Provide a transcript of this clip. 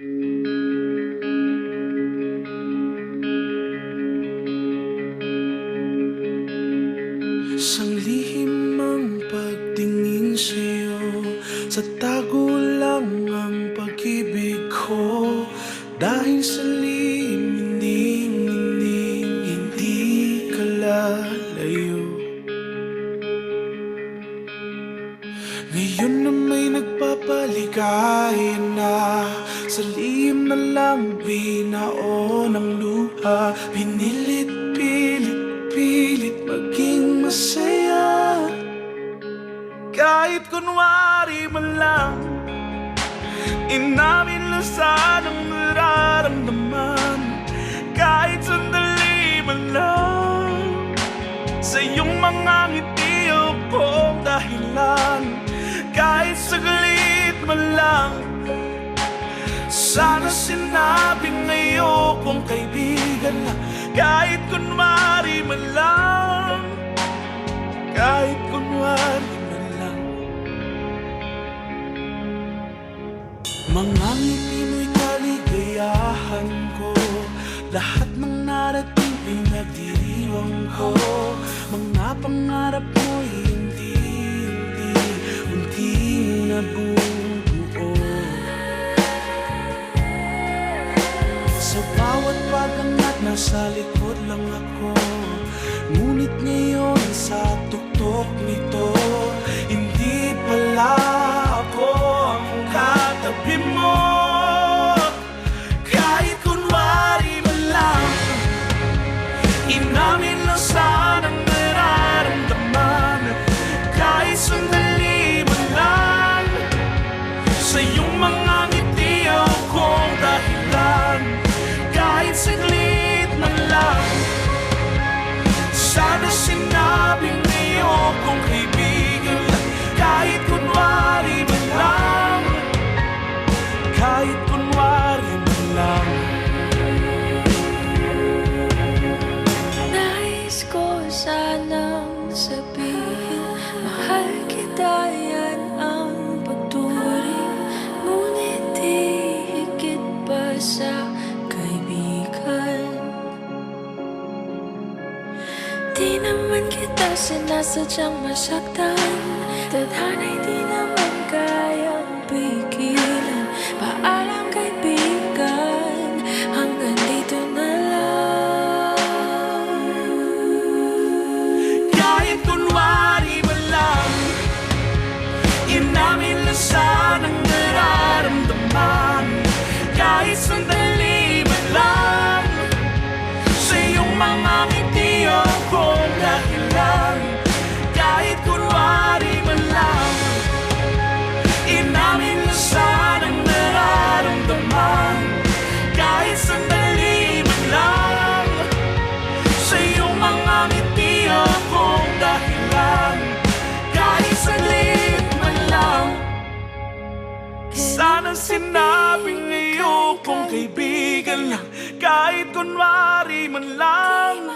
Sang lihim ang pagtingin sa'yo. Sa tago lang ang pag-ibig ko. Dahil sa lihim, hindi, hindi, ka lalayo. Ngayon na may nagpapaligaya luha Pinilit, pilit, pilit maging masaya. Kahit kunwari man lang Inamin lang sanang nararamdaman Kahit sandali man lang Sa iyong mga ngiti akong dahilan. Kahit saglit man lang Sana sinabing ayokong kaibigan lang Kahit kunwari man lang. Kahit kunwari man lang. Mga ngiti mo'y kaligayahan ko. Lahat ng narating pinagdiriwang ko. Mga pangarap mo'y hindi, hindi, hindi nabubuo Sa bawat pagangat nasa likod lang ako. Ngunit ngayon sa tuktok nito Hindi pala ako ang katabi mo. Kahit kunwari man lang Inamin lang sanang Di naman kita sinasadyang masaktan. Tadhana'y di naman kayang pigilan. Paalam kaibigan Hanggang dito na lang. Kahit kunwari man lang Inamin lang sanang nararamdaman. Kahit sandali Sana sinabing ayokong kaibigan. Lang Kahit kunwari man lang